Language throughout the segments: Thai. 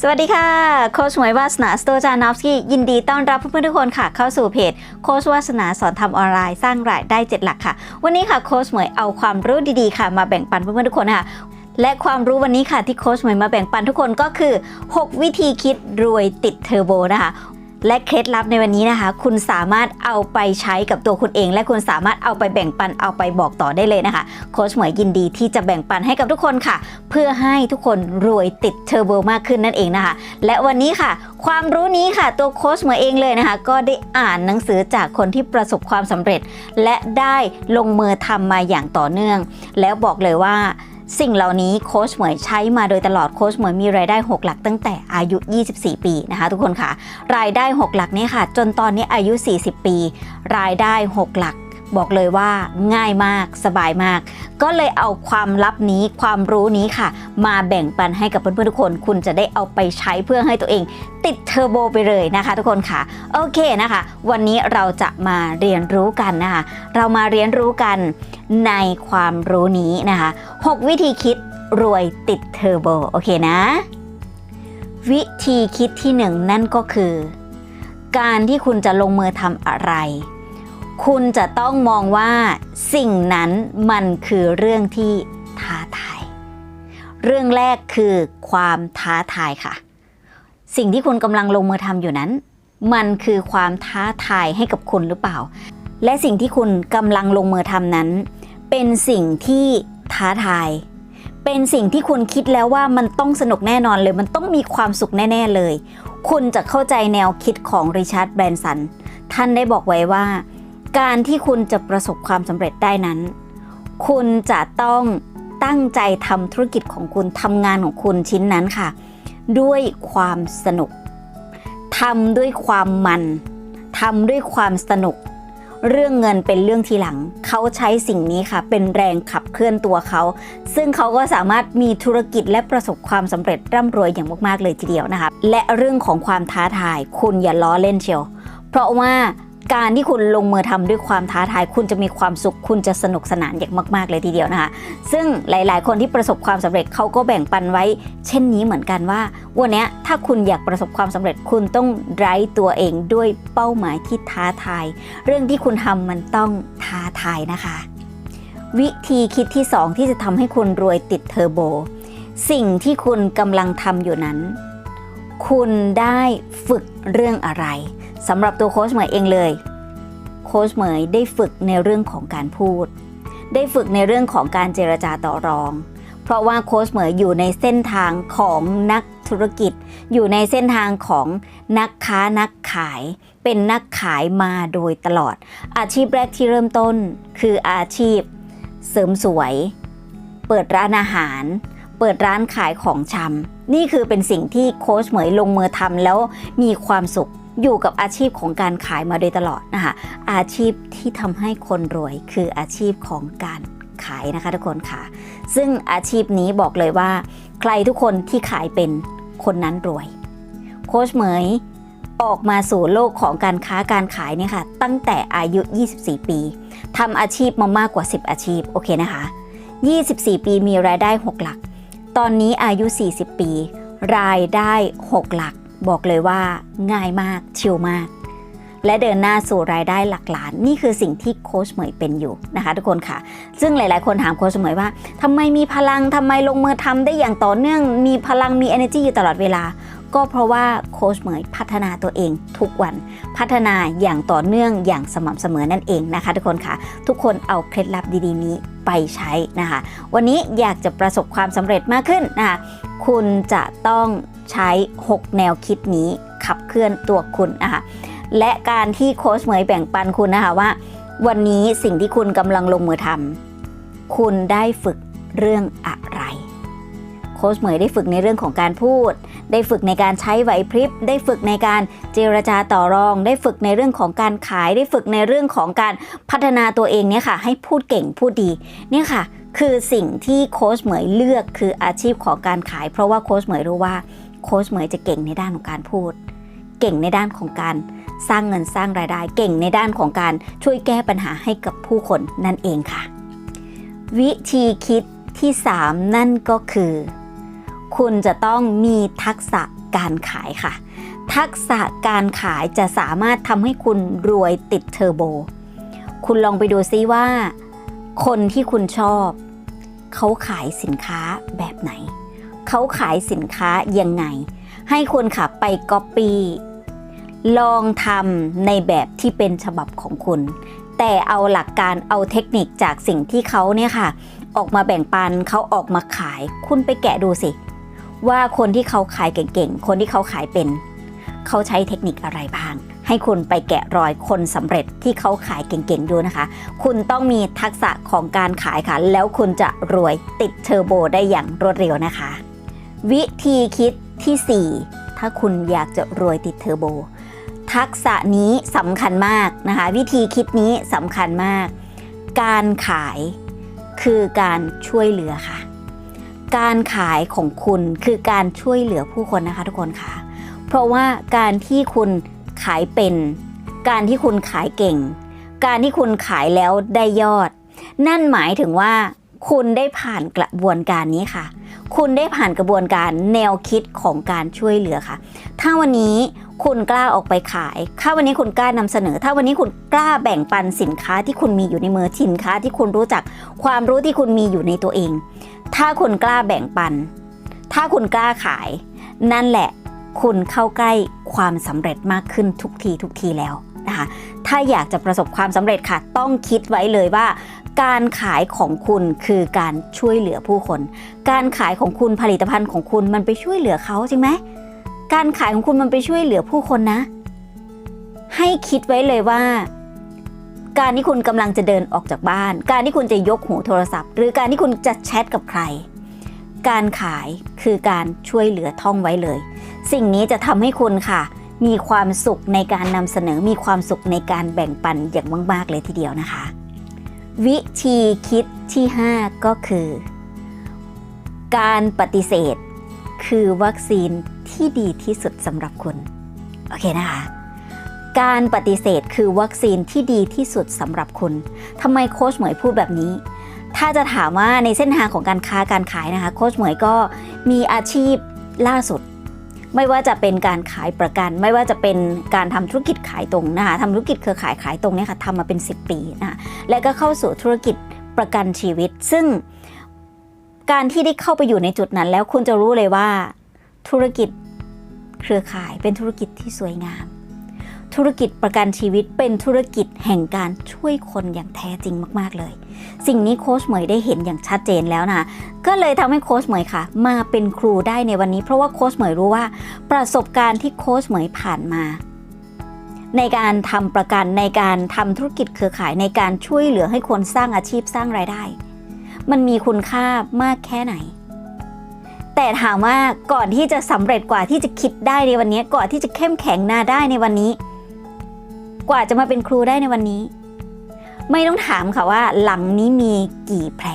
สวัสดีค่ะ โค้ชหมวยวาสนาสโตจานอฟสกี้ยินดีต้อนรับเพื่อนๆทุกคนค่ะ เข้าสู่เพจโค้ชวาสนาสอนทำออนไลน์สร้างรายได้ 7 หลักค่ะ วันนี้ค่ะโค้ชหมวยเอาความรู้ดีๆค่ะ มาแบ่งปันเพื่อนๆทุกคนค่ะและความรู้วันนี้ค่ะที่โค้ชหมวยมาแบ่งปันทุกคนก็คือ 6 วิธีคิดรวยติดเทอร์โบนะคะ และเคล็ดลับในวันนี้นะคะ คุณสามารถเอาไปใช้กับตัวคุณเอง และคุณสามารถเอาไปแบ่งปันเอาไปบอกต่อได้เลยนะคะโค้ชหมวยยินดีที่จะแบ่งปันให้กับทุกคนค่ะ เพื่อให้ทุกคนรวยติดเทอร์โบมากขึ้นนั่นเองนะคะ และวันนี้ค่ะ ความรู้นี้ค่ะ ตัวโค้ชหมวยเองเลยนะคะ ก็ได้อ่านหนังสือจากคนที่ประสบความสำเร็จ และได้ลงมือทำมาอย่างต่อเนื่อง แล้วบอกเลยว่า สิ่งเหล่านี้โค้ชเหมยใช้มาโดยตลอดโค้ชเหมยมีรายได้ 6 หลักตั้งแต่อายุ 24 ปีนะคะ ทุกคนค่ะ รายได้ 6 หลักนี้ค่ะ จนตอนนี้อายุ 40 ปี รายได้ 6 หลัก บอกเลยว่าง่ายมากสบายมาก ก็เลยเอาความลับนี้ความรู้นี้ค่ะ มาแบ่งปันให้กับเพื่อนๆทุกคน คุณจะได้เอาไปใช้เพื่อให้ตัวเอง ติดเทอร์โบไปเลยนะคะทุกคนค่ะ โอเคนะคะ วันนี้เราจะมาเรียนรู้กันนะคะ เรามาเรียนรู้กันในความรู้นี้นะคะ 6 วิธีคิดรวยติดเทอร์โบโอเคนะ วิธีคิดที่หนึ่งนั่นก็คือ การที่คุณจะลงมือทำอะไร คุณจะต้องมองว่าสิ่งนั้นมันคือเรื่องที่ท้าทาย เรื่องแรกคือความท้าทายค่ะ สิ่งที่คุณกำลังลงมือทำอยู่นั้น มันคือความท้าทายให้กับคุณหรือเปล่า และสิ่งที่คุณกำลังลงมือทำนั้น เป็นสิ่งที่ท้าทาย เป็นสิ่งที่คุณคิดแล้วว่ามันต้องสนุกแน่นอนเลย มันต้องมีความสุขแน่ ๆเลย คุณจะเข้าใจแนวคิดของริชาร์ดแบรนสันท่านได้บอกไว้ว่า การที่คุณจะประสบความสำเร็จได้นั้น คุณจะต้องตั้งใจทำธุรกิจของคุณทำงานของคุณชิ้นนั้นค่ะ ด้วยความสนุกทำด้วยความมันทำด้วยความสนุก เรื่องเงินเป็นเรื่องทีหลัง เขาใช้สิ่งนี้ค่ะ เป็นแรงขับเคลื่อนตัวเขา ซึ่งเขาก็สามารถมีธุรกิจและประสบความสำเร็จร่ำรวยอย่างมากๆเลยทีเดียวนะคะ และเรื่องของความท้าทาย คุณอย่าล้อเล่นเชียว เพราะว่า การที่คุณลงมือทำด้วยความท้าทาย คุณจะมีความสุข คุณจะสนุกสนานอย่างมาก ๆ เลยทีเดียวนะคะ ซึ่งหลาย ๆ คนที่ประสบความสำเร็จเขาก็แบ่งปันไว้ เช่นนี้เหมือนกันว่า วันนี้ถ้าคุณอยากประสบความสำเร็จ คุณต้องไร้ตัวเองด้วยเป้าหมายที่ท้าทาย เรื่องที่คุณทำมันต้องท้าทายนะคะ วิธีคิดที่ 2 ที่จะทำให้คุณรวยติดเทอร์โบ สิ่งที่คุณกำลังทำอยู่นั้น คุณได้ฝึกเรื่องอะไร สำหรับตัวโค้ชเหมยเองเลย โค้ชเหมยได้ฝึกในเรื่องของการพูด ได้ฝึกในเรื่องของการเจรจาต่อรอง เพราะว่าโค้ชเหมยอยู่ในเส้นทางของนักธุรกิจ อยู่ในเส้นทางของนักค้านักขาย เป็นนักขายมาโดยตลอด อาชีพแรกที่เริ่มต้น คืออาชีพ เสริมสวย เปิดร้านอาหารเปิดร้านขายของชำ นี่คือเป็นสิ่งที่โค้ชเหมยลงมือทำแล้วมีความสุข อยู่กับอาชีพของการขายมาโดยตลอดนะคะอาชีพที่ทำให้คนรวยคืออาชีพของการขายนะคะทุกคนค่ะ ซึ่งอาชีพนี้บอกเลยว่า ใครทุกคนที่ขายเป็นคนนั้นรวย โค้ชเหมยออกมาสู่โลกของการค้าการขายเนี่ยค่ะ ตั้งแต่อายุ 24 ปีทำอาชีพมามากกว่า 10 อาชีพโอเคนะคะ 24 ปีมีรายได้ 6 หลัก ตอนนี้อายุ 40 ปี รายได้ 6 หลัก บอกเลยว่าง่ายมากชิลมาก และเดินหน้าสู่รายได้หลักล้าน นี่คือสิ่งที่โค้ชเหมยเป็นอยู่นะคะ ทุกคนค่ะ ซึ่งหลาย ๆ คนถามโค้ชเหมยว่าทำไมมีพลังทำไมลงมือทำได้อย่างต่อเนื่องมีพลังมี energy อยู่ตลอดเวลา ก็เพราะว่าโค้ชเหมยพัฒนาตัวเองทุกวันพัฒนาอย่างต่อเนื่องอย่างสม่ำเสมอนั่นเองนะคะ ทุกคนค่ะ ทุกคนเอาเคล็ดลับดีๆนี้ไปใช้นะคะ วันนี้อยากจะประสบความสำเร็จมากขึ้นนะคะคุณจะต้องใช้ 6 แนวคิดนี้ขับเคลื่อนตัวคุณนะคะและการที่โค้ชเหมยแบ่งปันคุณนะคะว่า วันนี้สิ่งที่คุณกำลังลงมือทำคุณได้ฝึกเรื่องอะ ค้ชเหมยได้ฝึกในเรื่องของการพูด ได้ฝึกในการใช้ไหวพริบ ได้ฝึกในการเจรจาต่อรอง ได้ฝึกในเรื่องของการขาย ได้ฝึกในเรื่องของการพัฒนาตัวเองเนี่ยค่ะ ให้พูดเก่งพูดดี เนี่ยค่ะ คือสิ่งที่โค้ชเหมยเลือกคืออาชีพของการขาย เพราะว่าโค้ชเหมยรู้ว่าโค้ชเหมยจะเก่งในด้านของการพูด เก่งในด้านของการสร้างเงินสร้างรายได้ เก่งในด้านของการช่วยแก้ปัญหาให้กับผู้คนนั่นเองค่ะ วิธีคิดที่ 3 นั่นก็คือ คุณจะต้องมีทักษะการขายค่ะ ทักษะการขายจะสามารถทำให้คุณรวยติดเทอร์โบ คุณลองไปดูซิว่า คนที่คุณชอบ เขาขายสินค้าแบบไหน เขาขายสินค้ายังไง ให้คุณค่ะไปก๊อปปี้ลองทำในแบบที่เป็นฉบับของคุณ แต่เอาหลักการเอาเทคนิคจากสิ่งที่เขาเนี่ยค่ะ ออกมาแบ่งปันเขาออกมาขาย คุณไปแกะดูสิ ว่าคนที่เขาขายเก่งๆ คนที่เขาขายเป็น เขาใช้เทคนิคอะไรบ้าง ให้คุณไปแกะรอยคนสำเร็จที่เขาขายเก่งๆดูนะคะ คุณต้องมีทักษะของการขายค่ะ แล้วคุณจะรวยติดเทอร์โบได้อย่างรวดเร็วนะคะ วิธีคิดทีสี่4 ถ้าคุณอยากจะรวยติดเทอร์โบ ทักษะนี้สำคัญมากนะคะ วิธีคิดนี้สำคัญมาก การขายคือการช่วยเหลือค่ะ การขายของคุณคือการช่วยเหลือผู้คนนะคะทุกคนค่ะ เพราะว่าการที่คุณขายเป็น การที่คุณขายเก่ง การที่คุณขายแล้วได้ยอด นั่นหมายถึงว่า คุณได้ผ่านกระบวนการนี้ค่ะ คุณได้ผ่านกระบวนการแนวคิดของการช่วยเหลือค่ะ ถ้าวันนี้ คุณกล้าออกไปขาย ถ้าวันนี้คุณกล้านำเสนอ ถ้าวันนี้คุณกล้าแบ่งปันสินค้าที่คุณมีอยู่ในมือสินค้าที่คุณรู้จัก ความรู้ที่คุณมีอยู่ในตัวเอง ถ้าคุณกล้าแบ่งปัน ถ้าคุณกล้าขาย นั่นแหละ คุณเข้าใกล้ความสำเร็จมากขึ้นทุกทีทุกทีแล้วนะคะถ้าอยากจะประสบความสำเร็จค่ะ ต้องคิดไว้เลยว่า การขายของคุณคือการช่วยเหลือผู้คน การขายของคุณผลิตภัณฑ์ของคุณมันไปช่วยเหลือเขาจริงไหม การขายของคุณมันไปช่วยเหลือผู้คนนะ ให้คิดไว้เลยว่า การที่คุณกำลังจะเดินออกจากบ้าน การที่คุณจะยกหูโทรศัพท์ หรือการที่คุณจะแชทกับใคร การขายคือการช่วยเหลือท่องไว้เลย สิ่งนี้จะทำให้คุณค่ะ มีความสุขในการนำเสนอ มีความสุขในการแบ่งปันอย่างมากๆเลยทีเดียวนะคะ วิธีคิดที่ 5 ก็คือ การปฏิเสธคือวัคซีน ที่ดีที่สุดสำหรับคุณ โอเคนะคะ การปฏิเสธคือวัคซีนที่ดีที่สุดสำหรับคุณทำไมโค้ชเหมยพูดแบบนี้ ถ้าจะถามว่าในเส้นทางของการค้าการขายนะคะ โค้ชเหมยก็มีอาชีพล่าสุด ไม่ว่าจะเป็นการขายประกัน ไม่ว่าจะเป็นการทำธุรกิจขายตรงนะคะทำธุรกิจเครือข่ายขายตรงเนี่ยค่ะทำมาเป็น 10 ปีนะคะและก็เข้าสู่ธุรกิจประกันชีวิต ซึ่งการที่ได้เข้าไปอยู่ในจุดนั้นแล้วคุณจะรู้เลยว่า ธุรกิจเครือข่ายเป็นธุรกิจที่สวยงาม ธุรกิจประกันชีวิตเป็นธุรกิจแห่งการช่วยคนอย่างแท้จริงมาก ๆ เลย สิ่งนี้โค้ชเหมยได้เห็นอย่างชัดเจนแล้วนะก็เลยทำให้โค้ชเหมยค่ะ มาเป็นครูได้ในวันนี้ เพราะว่าโค้ชเหมยรู้ว่า ประสบการณ์ที่โค้ชเหมยผ่านมา ในการทำประกันในการทำธุรกิจเครือข่ายในการช่วยเหลือให้คนสร้างอาชีพสร้างรายได้ มันมีคุณค่ามากแค่ไหน แต่ถามว่าก่อนที่จะสำเร็จกว่าที่จะคิดได้ในวันนี้ก่อนที่จะเข้มแข็งหน้าได้ในวันนี้ กว่าจะมาเป็นครูได้ในวันนี้ ไม่ต้องถามค่ะว่าหลังนี้มีกี่แผล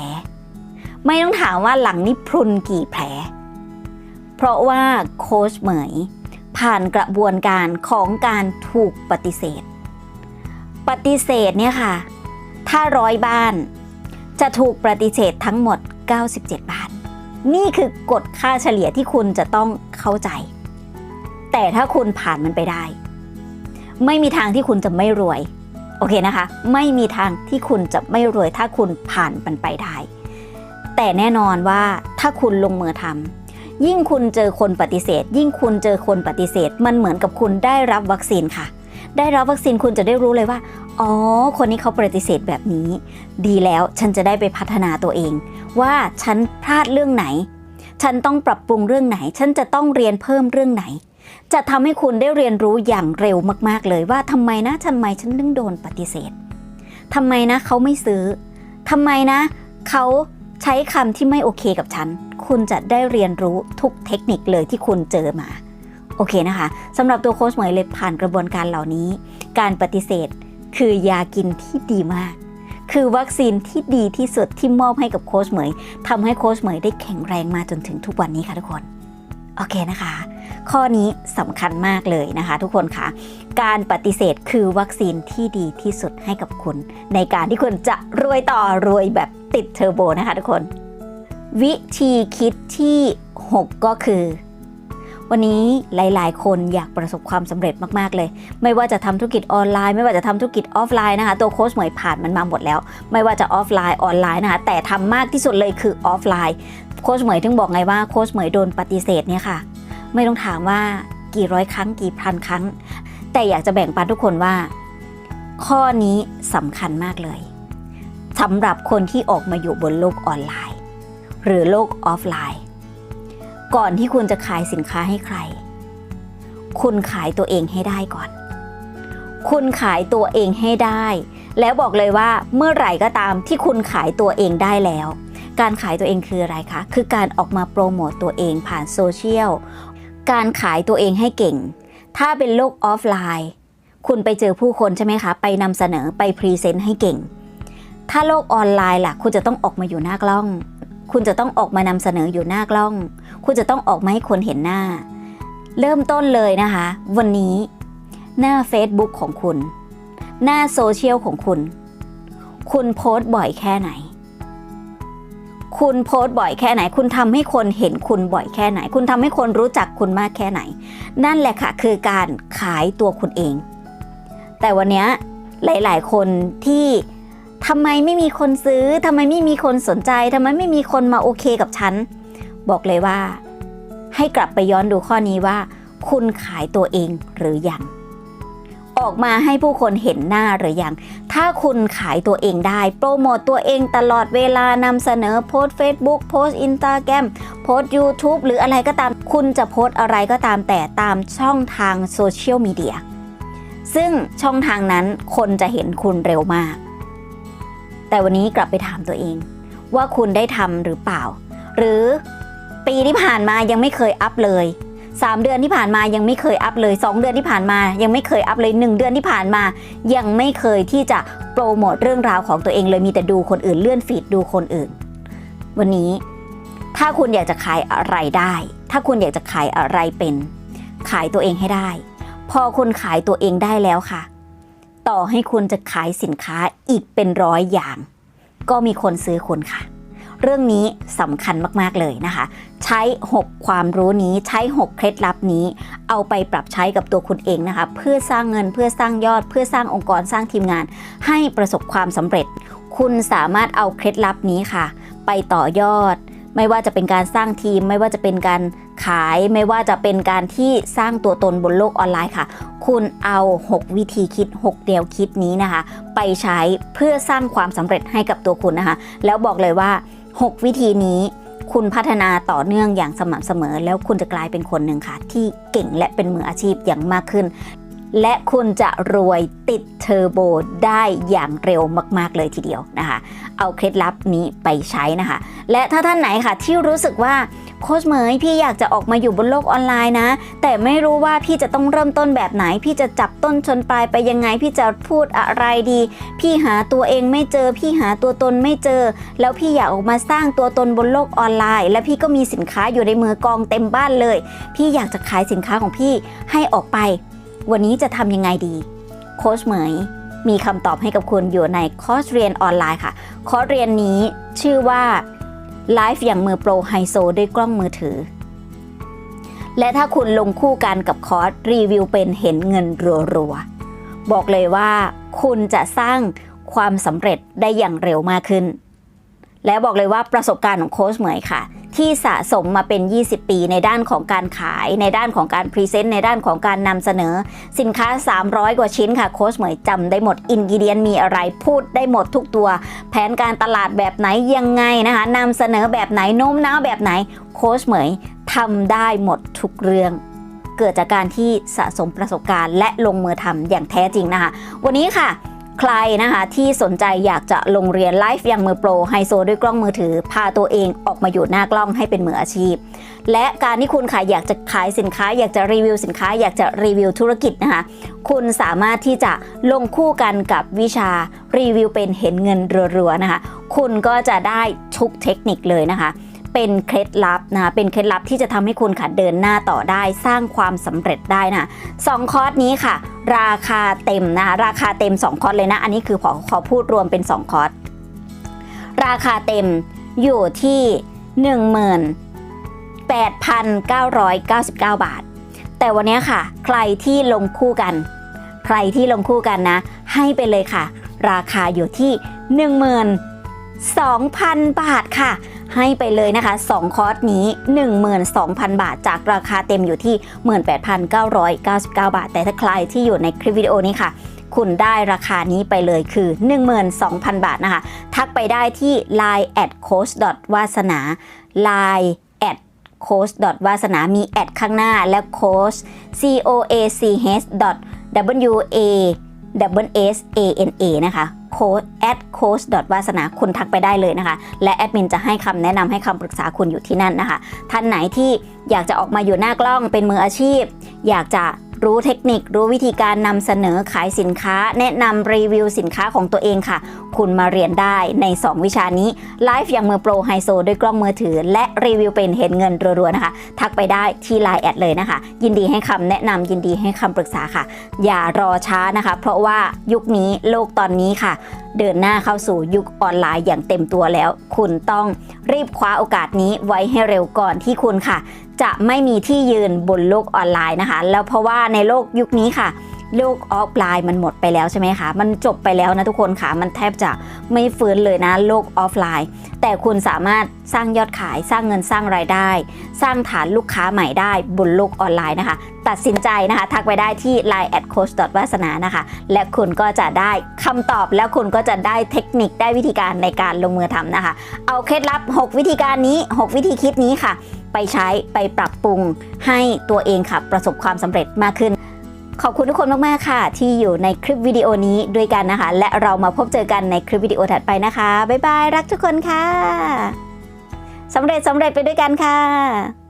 ไม่ต้องถามว่าหลังนี้พรุนกี่แผล เพราะว่าโค้ชเหมย ผ่านกระบวนการของการถูกปฏิเสธ ปฏิเสธเนี่ยค่ะ ถ้าร้อยบ้าน จะถูกปฏิเสธทั้งหมด 97 บ้าน นี่คือกฎค่าเฉลี่ยที่คุณจะต้องเข้าใจ แต่ถ้าคุณผ่านมันไปได้ ไม่มีทางที่คุณจะไม่รวย โอเคนะคะ ไม่มีทางที่คุณจะไม่รวยถ้าคุณผ่านมันไปได้ แต่แน่นอนว่าถ้าคุณลงมือทำยิ่งคุณเจอคนปฏิเสธ ยิ่งคุณเจอคนปฏิเสธ มันเหมือนกับคุณได้รับวัคซีนค่ะ ได้รับวัคซีนคุณจะได้รู้เลยว่า อ๋อ คนนี้เขาปฏิเสธแบบนี้ ดีแล้วฉันจะได้ไปพัฒนาตัวเอง ว่าฉันพลาดเรื่องไหน ฉันต้องปรับปรุงเรื่องไหน ฉันจะต้องเรียนเพิ่มเรื่องไหน จะทำให้คุณได้เรียนรู้อย่างเร็วมาก ๆ เลยว่าทำไมนะทำไมฉันถึงโดนปฏิเสธทำไมนะเขาไม่ซื้อทำไมนะเขาใช้คำที่ไม่โอเคกับฉัน คุณจะได้เรียนรู้ทุกเทคนิคเลยที่คุณเจอมา โอเคนะคะสำหรับตัวโค้ชเหมยเลยผ่านกระบวนการเหล่านี้ การปฏิเสธ คือยากินที่ดีมาก คือวัคซีนที่ดีที่สุดที่มอบให้กับโค้ชเหมยทำให้โค้ชเหมยได้แข็งแรงมาจนถึงทุกวันนี้ค่ะทุกคนโอเคนะคะ ข้อนี้สำคัญมากเลยนะคะ ทุกคนคะการปฏิเสธคือวัคซีนที่ดีที่สุดให้กับคุณ ในการที่คุณจะรวยต่อรวยแบบติดเทอร์โบนะคะทุกคน วิธีคิดที่ 6 ก็คือ วันนี้หลาย ๆ คนอยากประสบความสำเร็จมาก ๆ เลย ไม่ว่าจะทำธุรกิจออนไลน์ ไม่ว่าจะทำธุรกิจออฟไลน์นะคะ ตัวโค้ชเหมยผ่านมันมาหมดแล้ว ไม่ว่าจะออฟไลน์ออนไลน์นะคะ แต่ทำมากที่สุดเลยคือออฟไลน์ โค้ชเหมยถึงบอกไงว่าโค้ชเหมยโดนปฏิเสธเนี่ยค่ะ ไม่ต้องถามว่ากี่ร้อยครั้งกี่พันครั้ง แต่อยากจะแบ่งปันทุกคนว่า ข้อนี้สำคัญมากเลยสำหรับคนที่ออกมาอยู่บนโลกออนไลน์ หรือโลกออฟไลน์ ก่อนที่คุณจะขายสินค้าให้ใคร คุณขายตัวเองให้ได้ก่อน คุณขายตัวเองให้ได้ แล้วบอกเลยว่าเมื่อไหร่ก็ตามที่คุณขายตัวเองได้แล้ว การขายตัวเองคืออะไรคะ คือการออกมาโปรโมตตัวเองผ่านโซเชียล การขายตัวเองให้เก่ง ถ้าเป็นโลกออฟไลน์ คุณไปเจอผู้คนใช่ไหมคะ ไปนำเสนอไปพรีเซนต์ให้เก่ง ถ้าโลกออนไลน์ล่ะ คุณจะต้องออกมาอยู่หน้ากล้อง คุณจะต้องออกมานำเสนออยู่หน้ากล้อง คุณจะต้องออกมาให้คนเห็นหน้า เริ่มต้นเลยนะคะ วันนี้หน้า Facebook ของคุณ หน้าโซเชียลของคุณ คุณโพสต์บ่อยแค่ไหน คุณโพสต์บ่อยแค่ไหน คุณทำให้คนเห็นคุณบ่อยแค่ไหน คุณทำให้คนรู้จักคุณมากแค่ไหน นั่นแหละค่ะ คือการขายตัวคุณเอง แต่วันนี้หลาย ๆ คนที่ทำไมไม่มีคนซื้อทำไมไม่มีคนสนใจทำไมไม่มีคนมาโอเคกับฉัน บอกเลยว่า ให้กลับไปย้อนดูข้อนี้ว่า คุณขายตัวเองหรือยัง ออกมาให้ผู้คนเห็นหน้าหรือยัง ถ้าคุณขายตัวเองได้ โปรโมตตัวเองตลอดเวลานำเสนอโพสต์ Facebook โพสต์ Instagram โพสต์ YouTube หรืออะไรก็ตาม คุณจะโพสต์อะไรก็ตามแต่ตามช่องทางโซเชียลมีเดียซึ่งช่องทางนั้นคนจะเห็นคุณเร็วมาก แต่วันนี้กลับไปถามตัวเอง ว่าคุณได้ทำหรือเปล่า หรือ ปีที่ผ่านมายังไม่เคยอัพเลย 3 เดือนที่ผ่านมายังไม่เคยอัพเลย 2 เดือนที่ผ่านมายังไม่เคยอัพเลย 1 เดือนที่ผ่านมา ยังไม่เคยที่จะโปรโมทเรื่องราวของตัวเองเลยมีแต่ดูคนอื่นเลื่อนฟีดดูคนอื่น วันนี้ ถ้าคุณอยากจะขายอะไรได้ ถ้าคุณอยากจะขายอะไรเป็น ขายตัวเองให้ได้ พอคุณขายตัวเองได้แล้วค่ะ ต่อให้คุณจะขายสินค้าอีกเป็นร้อยอย่าง ก็มีคนซื้อคุณค่ะ เรื่องนี้สำคัญมากๆเลยนะคะ ใช้ 6 ความรู้นี้ใช้ 6 เคล็ดลับนี้ เอาไปปรับใช้กับตัวคุณเองนะคะ เพื่อสร้างเงินเพื่อสร้างยอด เพื่อสร้างองค์กรสร้างทีมงาน ให้ประสบความสำเร็จ คุณสามารถเอาเคล็ดลับนี้ค่ะ ไปต่อยอดไม่ว่าจะเป็นการสร้างทีม ไม่ว่าจะเป็นการขาย ไม่ว่าจะเป็นการที่สร้างตัวตนบนโลกออนไลน์ค่ะ คุณเอา 6 วิธีคิด 6 แนวคิดนี้นะคะ ไปใช้เพื่อสร้างความสำเร็จให้กับตัวคุณนะคะ แล้วบอกเลยว่า 6 วิธีนี้คุณพัฒนาต่อเนื่องอย่างสม่ำเสมอ แล้วคุณจะกลายเป็นคนหนึ่งค่ะ ที่เก่งและเป็นมืออาชีพอย่างมากขึ้น และคุณจะรวยติดเทอร์โบได้อย่างเร็วมากๆเลยทีเดียวนะคะ เอาเคล็ดลับนี้ไปใช้นะคะ และถ้าท่านไหนค่ะที่รู้สึกว่าโค้ชเหมยพี่อยากจะออกมาอยู่บนโลกออนไลน์นะ แต่ไม่รู้ว่าพี่จะต้องเริ่มต้นแบบไหน พี่จะจับต้นชนปลายไปยังไง พี่จะพูดอะไรดี พี่หาตัวเองไม่เจอ พี่หาตัวตนไม่เจอ แล้วพี่อยากออกมาสร้างตัวตนบนโลกออนไลน์ และพี่ก็มีสินค้าอยู่ในมือกองเต็มบ้านเลย พี่อยากจะขายสินค้าของพี่ให้ออกไป วันนี้จะทำยังไงดี โค้ชเหมยมีคำตอบให้กับคุณอยู่ในคอร์สเรียนออนไลน์ค่ะ คอร์สเรียนนี้ชื่อว่าไลฟ์อย่างมือโปรไฮโซด้วยกล้องมือถือ และถ้าคุณลงคู่กันกับคอร์สรีวิวเป็นเห็นเงินรัวๆ บอกเลยว่าคุณจะสร้างความสำเร็จได้อย่างเร็วมากขึ้น และบอกเลยว่าประสบการณ์ของโค้ชเหมยค่ะ ที่สะสมมาเป็น 20 ปีในด้านของการขาย ในด้านของการพรีเซนต์ในด้านของการนำเสนอ สินค้า 300 กว่าชิ้นค่ะโค้ชเหมยจำได้หมดอินกิเดียนมีอะไรพูดได้หมดทุกตัว แผนการตลาดแบบไหนยังไงนะคะนำเสนอแบบไหนโน้มน้าวแบบไหนโค้ชเหมยทำได้หมดทุกเรื่องเกิดจากการที่สะสมประสบการณ์ และลงมือทำอย่างแท้จริงนะคะ วันนี้ค่ะ ใครนะคะที่สนใจอยากจะลงเรียนไลฟ์อย่างมือโปรไฮโซด้วยกล้องมือถือ พาตัวเองออกมาอยู่หน้ากล้องให้เป็นมืออาชีพ และการที่คุณขายอยากจะขายสินค้า อยากจะรีวิวสินค้า อยากจะรีวิวธุรกิจนะคะคุณสามารถที่จะลงคู่กันกับวิชารีวิวเป็นเห็นเงินรัวๆนะคะ คุณก็จะได้ทุกเทคนิคเลยนะคะ เป็นเคล็ดลับนะคะเป็นเคล็ดลับที่จะทำให้คุณค่ะเดินหน้าต่อได้สร้างความสำเร็จได้นะสองคอร์สนี้ค่ะ ราคาเต็มนะคะราคาเต็ม 2 คอร์สเลยนะ อันนี้คือขอขอพูดรวมเป็น 2 คอร์สราคาเต็มอยู่ที่ 18,999 บาท แต่วันนี้ค่ะ ใครที่ลงคู่กัน ใครที่ลงคู่กันนะ ให้ไปเลยค่ะ ราคาอยู่ที่ 12,000 บาทค่ะ ให้ไปเลยนะคะ 2 คอร์สนี้ 12,000 บาท จากราคาเต็มอยู่ที่ 18,999 บาท แต่ถ้าใครที่อยู่ในคลิปวิดีโอนี้ค่ะคุณได้ราคานี้ไปเลยคือ 12,000 บาทนะคะ ทักไปได้ที่ line at coach วาสนา line at coach วาสนามีแอดข้างหน้าและ coach c o a c h w a w s a n a นะคะ coach at coach วาสนาคุณทักไปได้เลยนะคะ และแอดมินจะให้คำแนะนำให้คำปรึกษาคุณอยู่ที่นั่นนะคะ ท่านไหนที่อยากจะออกมาอยู่หน้ากล้องเป็นมืออาชีพ อยากจะ รู้เทคนิค รู้วิธีการนำเสนอขายสินค้า แนะนำรีวิวสินค้าของตัวเองค่ะ คุณมาเรียนได้ใน 2 วิชานี้ไลฟ์อย่างมือโปรไฮโซด้วยกล้องมือถือ และรีวิวเป็นเห็นเงินรัวๆนะคะ ทักไปได้ที่ Line แอดเลยนะคะ ยินดีให้คำแนะนำยินดีให้คำปรึกษาค่ะ อย่ารอช้านะคะ เพราะว่ายุคนี้โลกตอนนี้ค่ะ เดินหน้าเข้าสู่ยุคออนไลน์อย่างเต็มตัวแล้ว คุณต้องรีบคว้าโอกาสนี้ไว้ให้เร็วก่อนที่คุณค่ะ จะไม่มีที่ยืนบนโลกออนไลน์นะคะ แล้วเพราะว่าในโลกยุคนี้ค่ะ ลกออฟไลน์มันหมดไปแล้วใช่ไหมคะ มันจบไปแล้วนะทุกคนค่ะ มันแทบจะไม่ฟื้นเลยนะโลกออฟไลน์ แต่คุณสามารถสร้างยอดขายสร้างเงินสร้างรายได้ สร้างฐานลูกค้าใหม่ได้บนโลกออนไลน์นะคะ ตัดสินใจนะคะ ทักไปได้ที่ line at coach วาสนานะคะ และคุณก็จะได้คำตอบแล้วคุณก็จะได้เทคนิคได้วิธีการในการลงมือทำนะคะ เอาเคล็ดลับ 6 วิธีการนี้ 6 วิธีคิดนี้ค่ะ ไปใช้ไปปรับปรุงให้ตัวเองค่ะประสบความสำเร็จมากขึ้น ขอบคุณทุกคนมาก ๆ ค่ะ ที่อยู่ในคลิปวิดีโอนี้ด้วยกันนะคะ และเรามาพบเจอกันในคลิปวิดีโอถัดไปนะคะ บ๊ายบาย รักทุกคนค่ะสำเร็จสำเร็จไปด้วยกันค่ะ